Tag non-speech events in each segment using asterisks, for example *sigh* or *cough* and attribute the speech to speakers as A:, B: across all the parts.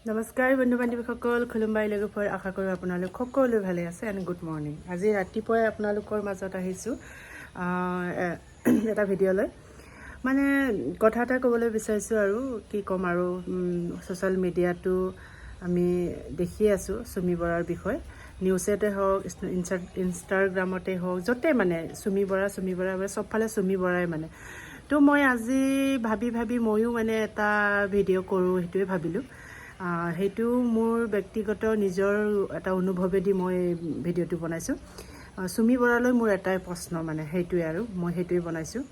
A: নমস্কাৰ বন্ধু বান্ধৱীসকল খুলুম্বাই লগোপৰ আশা কৰোঁ আপোনালোক সকলো ভালে আছে এণ্ড গুড মৰ্ণিং আজি ৰাতিপুৱাই আপোনালোকৰ মাজত আহিছোঁ এটা ভিডিঅ'লৈ মানে কথা এটা ক'বলৈ বিচাৰিছোঁ আৰু কি ক'ম আৰু ছ'চিয়েল মিডিয়াটো আমি দেখি আছোঁ চুমি বৰাৰ বিষয়ে। নিউজতে হওক ইনষ্টা- ইনষ্টা- ইনষ্টাগ্ৰামতে হওক য'তে মানে চুমি বৰা চুমি বৰা মানে চবফালে চুমি বৰাই মানে। তো মই আজি ভাবি ভাবি ময়ো মানে এটা ভিডিঅ' কৰোঁ সেইটোৱে ভাবিলোঁ। সেইটো মোৰ ব্যক্তিগত নিজৰ এটা অনুভৱেদি মই ভিডিঅ'টো বনাইছোঁ। চুমি বৰালৈ মোৰ এটাই প্ৰশ্ন মানে সেইটোৱে আৰু মই সেইটোৱে বনাইছোঁ।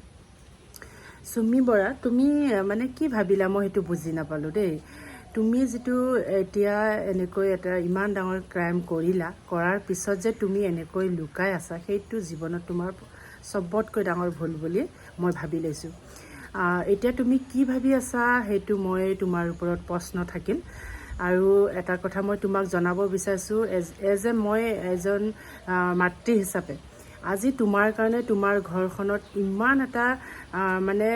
A: চুমি বৰা তুমি মানে কি ভাবিলা? মই সেইটো বুজি নাপালোঁ দেই। তুমি যিটো এতিয়া এনেকৈ এটা ইমান ডাঙৰ ক্ৰাইম কৰিলা কৰাৰ পিছত যে তুমি এনেকৈ লুকাই আছা সেইটো জীৱনত তোমাৰ চবতকৈ ডাঙৰ ভুল বুলি মই ভাবি লৈছোঁ। এতিয়া তুমি কি ভাবি আছা সেইটো মই তোমাৰ ওপৰত প্ৰশ্ন থাকিল। আৰু এটা কথা মই তোমাক জনাব বিচাৰিছোঁ এজ এজ এ মই এজন মাতৃ হিচাপে আজি তোমাৰ কাৰণে তোমাৰ ঘৰখনত ইমান এটা মানে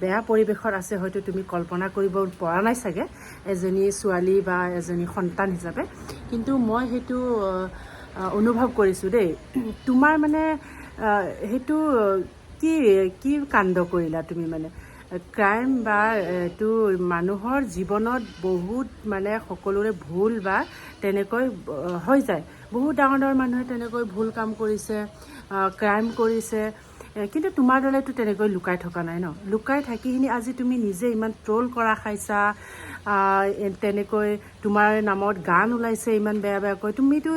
A: বেয়া পৰিৱেশত আছে হয়তো তুমি কল্পনা কৰিব পৰা নাই চাগে এজনী ছোৱালী বা এজনী সন্তান হিচাপে। কিন্তু মই সেইটো অনুভৱ কৰিছোঁ দেই। তোমাৰ মানে সেইটো কি কি কাণ্ড কৰিলা তুমি মানে? ক্ৰাইম বা এইটো মানুহৰ জীৱনত বহুত মানে সকলোৰে ভুল বা তেনেকৈ হৈ যায়। বহুত ডাঙৰ ডাঙৰ মানুহে তেনেকৈ ভুল কাম কৰিছে ক্ৰাইম কৰিছে। কিন্তু তোমাৰ দলেতো তেনেকৈ লুকাই থকা নাই ন? লুকাই থাকিখিনি আজি তুমি নিজে ইমান ট্ৰল কৰা খাইছা তেনেকৈ তোমাৰ নামত গান ওলাইছে ইমান বেয়া বেয়াকৈ। তুমিতো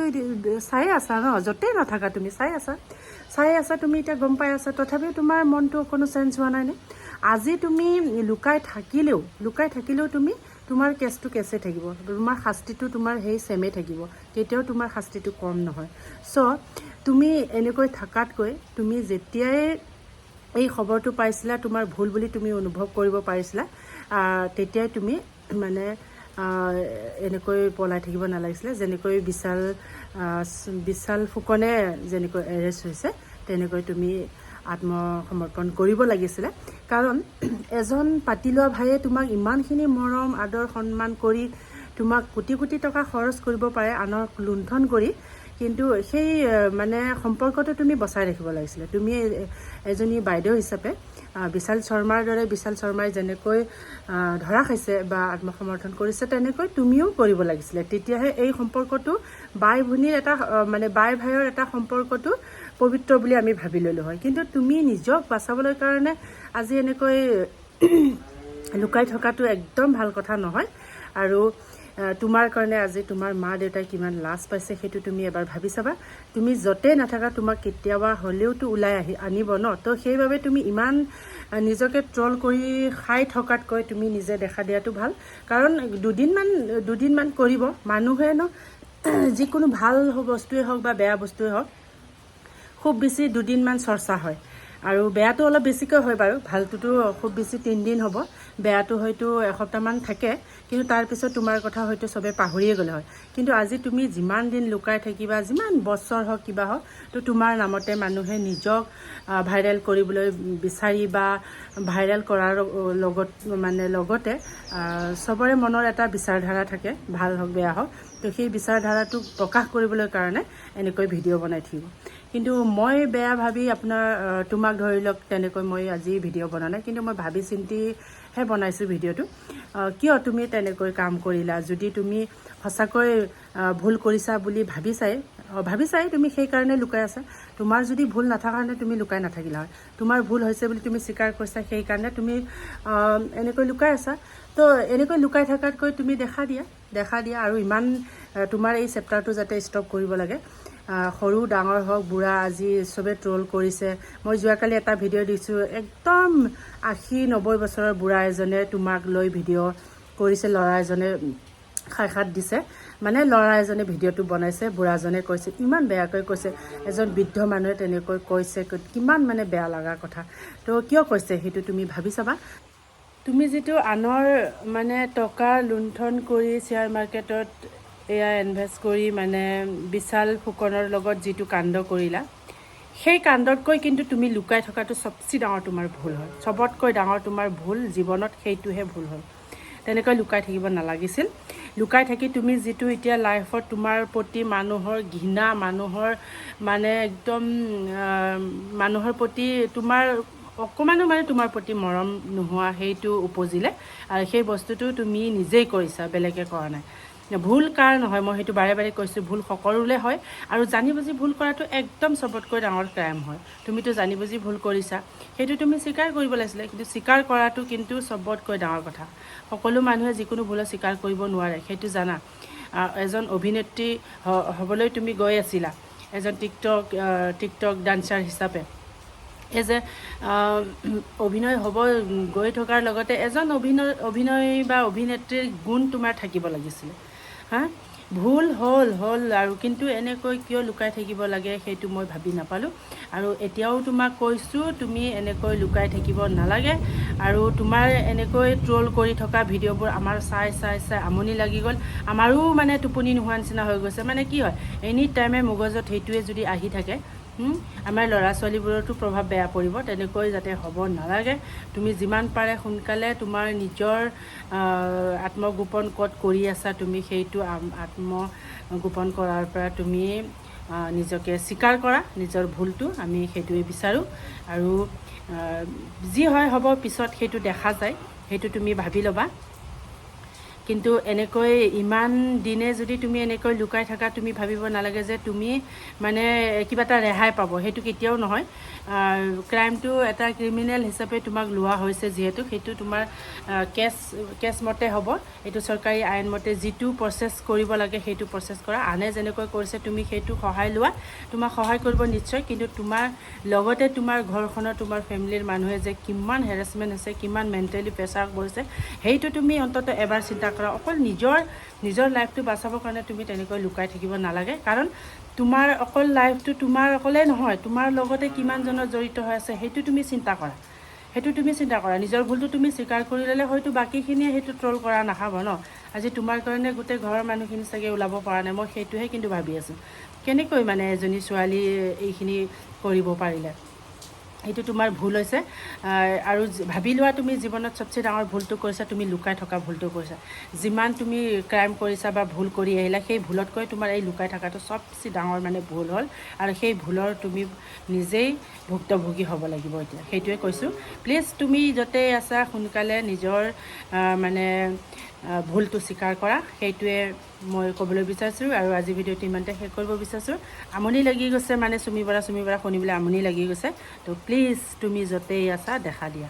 A: চাই আছা ন? য'তেই নাথাকা তুমি চাই আছা? চাই আছা তুমি এতিয়া গম পাই আছা। তথাপিও তোমাৰ মনটো অকণো চেঞ্জ হোৱা নাইনে আজি তুমি লুকাই থাকিলেও লুকাই থাকিলেও তুমি তোমাৰ কেছটো কেছে থাকিব। তোমাৰ শাস্তিটো তোমাৰ সেই ছেমেই থাকিব। কেতিয়াও তোমাৰ শাস্তিটো কম নহয়। চ' তুমি এনেকৈ থকাতকৈ তুমি যেতিয়াই এই খবৰটো পাইছিলা তোমাৰ ভুল বুলি তুমি অনুভৱ কৰিব পাৰিছিলা তেতিয়াই তুমি মানে এনেকৈ পলাই থাকিব নালাগিছিলে। যেনেকৈ বিশাল বিশাল ফুকনে যেনেকৈ এৰেষ্ট হৈছে তেনেকৈ তুমি আত্মসমৰ্পণ কৰিব লাগিছিলে। কাৰণ এজন পাতি লোৱা ভাইয়ে তোমাক ইমানখিনি মৰম আদৰ সন্মান কৰি তোমাক কোটি কোটি টকা খৰচ কৰিব পাৰে আনক লুণ্ঠন কৰি কিন্তু সেই মানে সম্পৰ্কটো তুমি বচাই ৰাখিব লাগিছিলে। তুমি এজনী বাইদেউ হিচাপে বিশাল শৰ্মাৰ দৰে বিশাল শৰ্মাই যেনেকৈ ধৰা খাইছে বা আত্মসমৰ্থন কৰিছে তেনেকৈ তুমিও কৰিব লাগিছিলে। তেতিয়াহে এই সম্পৰ্কটো বাই ভনীৰ এটা মানে বাই ভাইৰ এটা সম্পৰ্কটো পবিত্ৰ বুলি আমি ভাবি ল'লোঁ হয়। কিন্তু তুমি নিজক বাচাবলৈ কাৰণে আজি এনেকৈ লুকাই থকাটো একদম ভাল কথা নহয়। আৰু তোমাৰ কাৰণে আজি তোমাৰ মা দেউতাই কিমান লাজ পাইছে সেইটো তুমি এবাৰ ভাবি চাবা। তুমি য'তেই নাথাকা তোমাক কেতিয়াবা হ'লেওতো ওলাই আহি আনিব ন। তো সেইবাবে তুমি ইমান নিজকে ট্ৰল কৰি খাই থকাতকৈ তুমি নিজে দেখা দিয়াটো ভাল। কাৰণ দুদিনমান দুদিনমান কৰিব মানুহে ন *clears throat* যিকোনো ভাল বস্তুৱেই হওক বা বেয়া বস্তুৱেই হওক খুব বেছি দুদিনমান চৰ্চা হয়। আৰু বেয়াটো অলপ বেছিকৈ হয় বাৰু ভালটোতো খুব বেছি তিনিদিন হ'ব। বেয়াটো হয়তো এসপ্তাহমান থাকে কিন্তু তাৰপিছত তোমাৰ কথা হয়তো চবে পাহৰিয়ে গ'লে হয়। কিন্তু আজি তুমি যিমান দিন লুকাই থাকিবা যিমান বছৰ হওক কিবা হওক তো তোমাৰ নামতে মানুহে নিজক ভাইৰেল কৰিবলৈ বিচাৰি বা ভাইৰেল কৰাৰ লগত মানে লগতে চবৰে মনৰ এটা বিচাৰধাৰা থাকে ভাল হওক বেয়া হওক। তো সেই বিচাৰধাৰাটোক প্ৰকাশ কৰিবলৈ কাৰণে এনেকৈ ভিডিঅ' বনাই থাকিব। কিন্তু মই বেয়া ভাবি আপোনাৰ তোমাক ধৰি লওক তেনেকৈ মই আজি ভিডিঅ' বনোৱা নাই, কিন্তু মই ভাবি চিন্তিহে বনাইছোঁ ভিডিঅ'টো। কিয় তুমি তেনেকৈ কাম কৰিলা? যদি তুমি সঁচাকৈ ভুল কৰিছা বুলি ভাবিছাই ভাবিছাই তুমি সেইকাৰণে লুকাই আছা। তোমাৰ যদি ভুল নাথাকা কাৰণে তুমি লুকাই নাথাকিলা হয়। তোমাৰ ভুল হৈছে বুলি তুমি স্বীকাৰ কৰিছা, সেইকাৰণে তুমি এনেকৈ লুকাই আছা। তো, এনেকৈ লুকাই থকাতকৈ তুমি দেখা দিয়া দেখা দিয়া আৰু ইমান তোমাৰ এই চেপ্টাৰটো যাতে ষ্টপ কৰিব লাগে। সৰু ডাঙৰ হওক বুঢ়া আজি চবে ট্ৰল কৰিছে। মই যোৱাকালি এটা ভিডিঅ' দিছোঁ একদম আশী নব্বৈ বছৰৰ বুঢ়া এজনে তোমাক লৈ ভিডিঅ' কৰিছে ল'ৰা এজনে সাক্ষাৎ দিছে। মানে ল'ৰা এজনে ভিডিঅ'টো বনাইছে বুঢ়াজনে কৈছে ইমান বেয়াকৈ কৈছে এজন বৃদ্ধ মানুহে তেনেকৈ কৈছে কিমান মানে বেয়া লগা কথা। তো কিয় কৈছে সেইটো তুমি ভাবি চাবা? তুমি যিটো আনৰ মানে টকা লুণ্ঠন কৰি শ্বেয়াৰ মাৰ্কেটত এয়া ইনভেষ্ট কৰি মানে বিশাল ফুকনৰ লগত যিটো কাণ্ড কৰিলা সেই কাণ্ডতকৈ কিন্তু তুমি লুকাই থকাটো চবচে ডাঙৰ তোমাৰ ভুল হয়। চবতকৈ ডাঙৰ তোমাৰ ভুল জীৱনত সেইটোহে ভুল হয়। তেনেকৈ লুকাই থাকিব নালাগিছিল। লুকাই থাকি তুমি যিটো এতিয়া লাইফত তোমাৰ প্ৰতি মানুহৰ ঘৃণা মানুহৰ মানে একদম মানুহৰ প্ৰতি তোমাৰ অকণমানো মানে তোমাৰ প্ৰতি মৰম নোহোৱা সেইটো উপজিলে। আৰু সেই বস্তুটো তুমি নিজেই কৰিছা বেলেগে কৰা নাই। ভুল কাৰ নহয় মই সেইটো বাৰে বাৰে কৈছোঁ ভুল সকলোৰে হয়। আৰু জানি বুজি ভুল কৰাটো একদম চবতকৈ ডাঙৰ ক্ৰাইম হয়। তুমিতো জানি বুজি ভুল কৰিছা। সেইটো তুমি স্বীকাৰ কৰিব লাগিছিলে কিন্তু স্বীকাৰ কৰাটো কিন্তু চবতকৈ ডাঙৰ কথা। সকলো মানুহে যিকোনো ভুলৰ স্বীকাৰ কৰিব নোৱাৰে সেইটো জানা। এজন অভিনেত্ৰী হ'বলৈ তুমি গৈ আছিলা এজন টিকটক টিকটক ডান্সাৰ হিচাপে। এই যে অভিনয় হ'ব গৈ থকাৰ লগতে এজন অভিনয় অভিনয় বা অভিনেত্ৰীৰ গুণ তোমাৰ থাকিব লাগিছিলে। হা? ভুল হ'ল হ'ল আৰু কিন্তু এনেকৈ কিয় লুকাই থাকিব লাগে সেইটো মই ভাবি নাপালোঁ। আৰু এতিয়াও তোমাক কৈছোঁ তুমি এনেকৈ লুকাই থাকিব নালাগে। আৰু তোমাৰ এনেকৈ ট্ৰল কৰি থকা ভিডিঅ'বোৰ আমাৰ চাই চাই চাই আমনি লাগি গ'ল। আমাৰো মানে টোপনি নোহোৱা নিচিনা হৈ গৈছে। মানে কি হয় এনি টাইমে মগজত সেইটোৱে যদি আহি থাকে আমাৰ ল'ৰা ছোৱালীবোৰতো প্ৰভাৱ বেয়া পৰিব তেনেকৈ যাতে হ'ব নালাগে। তুমি যিমান পাৰে সোনকালে তোমাৰ নিজৰ আত্মগোপন ক'ত কৰি আছা তুমি সেইটো আত্মগোপন কৰাৰ পৰা তুমি নিজকে স্বীকাৰ কৰা নিজৰ ভুলটো আমি সেইটোৱে বিচাৰোঁ। আৰু যি হয় হ'ব পিছত সেইটো দেখা যায় সেইটো তুমি ভাবি ল'বা। কিন্তু এনেকৈ ইমান দিনে যদি তুমি এনেকৈ লুকাই থাকা, তুমি ভাবিব নালাগে যে তুমি মানে কিবা এটা ৰেহাই পাব। সেইটো কেতিয়াও নহয়। ক্ৰাইমটো এটা ক্ৰিমিনেল হিচাপে তোমাক লোৱা হৈছে যিহেতু। সেইটো তোমাৰ কেছ কেছ মতে হ'ব। এইটো চৰকাৰী আইন মতে যিটো প্ৰচেছ কৰিব লাগে সেইটো প্ৰচেছ কৰা। আনে যেনেকৈ কৰিছে, তুমি সেইটো সহায় লোৱা। তোমাক সহায় কৰিব নিশ্চয়। কিন্তু তোমাৰ, লগতে তোমাৰ ঘৰখনৰ, তোমাৰ ফেমিলিৰ মানুহে যে কিমান হেৰাচমেণ্ট হৈছে, কিমান মেণ্টেলি প্ৰেছাৰ পৰিছে সেইটো তুমি অন্ততঃ এবাৰ চিন্তা কৰা অকল নিজৰ নিজৰ লাইফটো বাচাবৰ কাৰণে তুমি তেনেকৈ লুকাই থাকিব নালাগে। কাৰণ তোমাৰ অকল লাইফটো তোমাৰ অকলে নহয় তোমাৰ লগতে কিমানজনৰ জড়িত হৈ আছে সেইটো তুমি চিন্তা কৰা। সেইটো তুমি চিন্তা কৰা। নিজৰ ভুলটো তুমি স্বীকাৰ কৰি ল'লে হয়তো বাকীখিনিয়ে সেইটো ট্ৰল কৰা নাখাব ন। আজি তোমাৰ কাৰণে গোটেই ঘৰৰ মানুহখিনি চাগে ওলাব পৰা নাই মই সেইটোহে কিন্তু ভাবি আছোঁ। কেনেকৈ মানে এজনী ছোৱালী এইখিনি কৰিব পাৰিলে? সেইটো তোমাৰ ভুল হৈছে। আৰু ভাবি লোৱা তুমি জীৱনত চবচে ডাঙৰ ভুলটো কৰিছা, তুমি লুকাই থকা ভুলটো কৰিছা। যিমান তুমি ক্ৰাইম কৰিছা বা ভুল কৰি আহিলা, সেই ভুলতকৈ তোমাৰ এই লুকাই থকাটো চবচে ডাঙৰ মানে ভুল হ'ল। আৰু সেই ভুলৰ তুমি নিজেই ভুক্তভোগী হ'ব লাগিব এতিয়া। সেইটোৱে কৈছোঁ। প্লিজ তুমি য'তেই আছা, সোনকালে নিজৰ মানে ভুলটো স্বীকাৰ কৰা। সেইটোৱে মই ক'বলৈ বিচাৰিছোঁ আৰু আজি ভিডিঅ'টো ইমানতে শেষ কৰিব বিচাৰিছোঁ। আমনি লাগি গৈছে মানে চুমি বৰা চুমি বৰা শুনিবলৈ আমনি লাগি গৈছে। তো প্লিজ তুমি য'তেই আছা দেখা দিয়া।